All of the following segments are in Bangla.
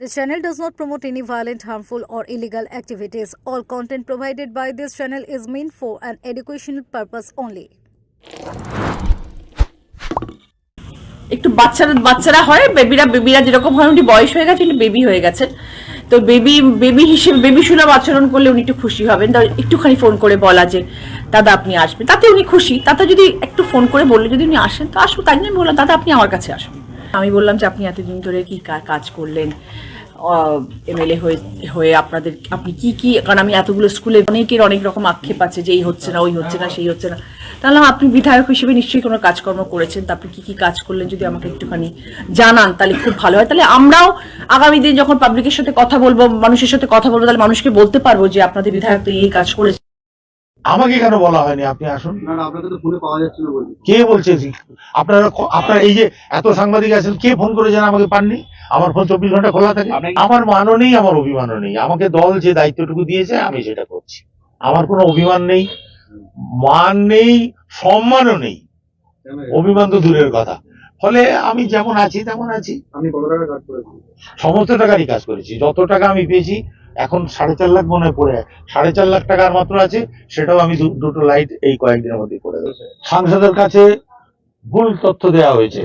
This channel does not promote any violent, harmful, or illegal activities. All content provided by this channel is meant for an educational purpose only. একটু বাচ্চারা বাচ্চারা হয় বেবিরা বেবিরা যেরকম হয় উনি বয়স হয়ে গেছে উনি বেবি হয়ে গেছেন। তো বেবি বেবি হিসেবে বেবি সুলভ আচরণ করলে উনি একটু খুশি হবেন। তা একটুখানি ফোন করে বলা যে দাদা আপনি আসবেন। তাতে উনি খুশি। তাতে যদি একটু ফোন করে বললে যদি উনি আসেন তো আসব তাই জন্য বললাম দাদা আপনি আমার কাছে আসুন। আমি বললাম যে আপনি এতদিন ধরে কি কাজ করলেন এমএলএ হয়ে আপনাদের, আপনি কি কি, কারণ আমি এতগুলো স্কুলে অনেকের অনেক রকম আক্ষেপ আছে যে এই হচ্ছে না, ওই হচ্ছে না, সেই হচ্ছে না। তাহলে আপনি বিধায়ক হিসেবে নিশ্চয়ই কোনো কাজকর্ম করেছেন, তা আপনি কি কি কাজ করলেন যদি আমাকে একটুখানি জানান, তাহলে খুব ভালো হয়। তাহলে আমরাও আগামী দিন যখন পাবলিকের সাথে কথা বলব, মানুষের সাথে কথা বলব, তাহলে মানুষকে বলতে পারব যে আপনাদের বিধায়ক তো এই কাজ করেছে। আমাকে কেন বলা হয়নি? আপনি আসুন। না না আপনাকে তো ফোনে পাওয়া যাচ্ছে না বলছি কে বলছে আপনারা আপনার এই যে এত সাংবাদিক আছেন কে ফোন করেছেন আমাকে পাননি? আমার ফোন চব্বিশ ঘণ্টা খোলা থাকে। আমার মানও নেই আমার অভিমানও নেই। আমাকে দল যে দায়িত্বটুকু দিয়েছে আমি সেটা করছি। আমার কোনো অভিমান নেই মান নেই সম্মানও নেই। অভিমান তো দূরের কথা। ফলে আমি যেমন আছি তেমন আছি। আপনি কত টাকা কাজ করেছেন সমস্ত টাকারই কাজ করেছি। যত টাকা আমি পেয়েছি এখন সাড়ে চার লাখ মনে পড়ে সাড়ে চার লাখ টাকার মাত্র আছে, সেটাও আমি দুটো লাইট এই কয়েকদিনের মধ্যে করে দেবো। সাংসদের কাছে ভুল তথ্য দেওয়া হয়েছে।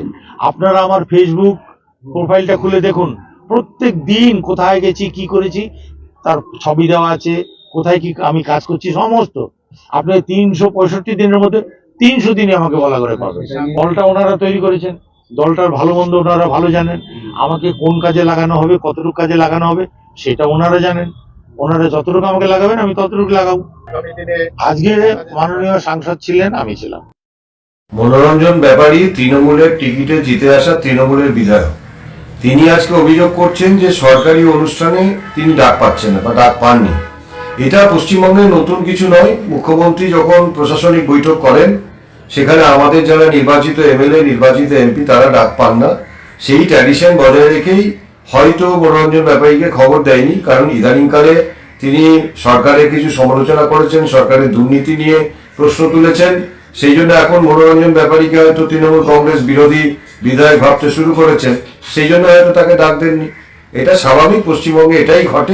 আপনারা আমার ফেসবুক প্রোফাইলটা খুলে দেখুন। প্রত্যেক দিন কোথায় গেছি, কি করেছি, তার ছবি দেওয়া আছে, কোথায় কি আমি কাজ করছি, সমস্ত। আপনি তিনশো পঁয়ষট্টি দিনের মধ্যে তিনশো দিনই আমাকে বলা করে পাবেন দলটা ওনারা তৈরি করেছেন। দলটার ভালো মন্দ ওনারা ভালো জানেন। আমাকে কোন কাজে লাগানো হবে, কতটুকু কাজে লাগানো হবে সেটা ওনারা জানেন। ওনারা যতটুকু আমাকে লাগাবেন আমি ততটুকু লাগাবো। আজকে মাননীয় সাংসদ ছিলেন আমি ছিলাম। মনোরঞ্জন ব্যাপারী তৃণমূলের টিকিটে জিতে আসা তৃণমূলের বিধায়ক। তিনি আজকে অভিযোগ করছেন যে সরকারি অনুষ্ঠানে তিনি ডাক পাচ্ছেন না বা ডাক পাননি। এটা পশ্চিমবঙ্গে নতুন কিছু নয়। মুখ্যমন্ত্রী যখন প্রশাসনিক বৈঠক করেন সেখানে আমাদের যারা নির্বাচিত এমএলএ নির্বাচিত এমপি তারা ডাক পান না। সেই ট্র্যাডিশন বজায় রেখেই হয়তো মনোরঞ্জন ব্যাপারীকে খবর দেয়নি, কারণ ইদানিংকালে তিনি সরকারের কিছু সমালোচনা করেছেন, সরকারের দুর্নীতি নিয়ে প্রশ্ন তুলেছেন। সেই জন্য এখন মনোরঞ্জন ব্যাপারীকে হয়তো তৃণমূল কংগ্রেস বিরোধী বিধায়ক ভাবতে শুরু করেছেন সেই জন্য হয়তো তাকে ডাক দেননি। এটা স্বাভাবিক, পশ্চিমবঙ্গে এটাই ঘটে।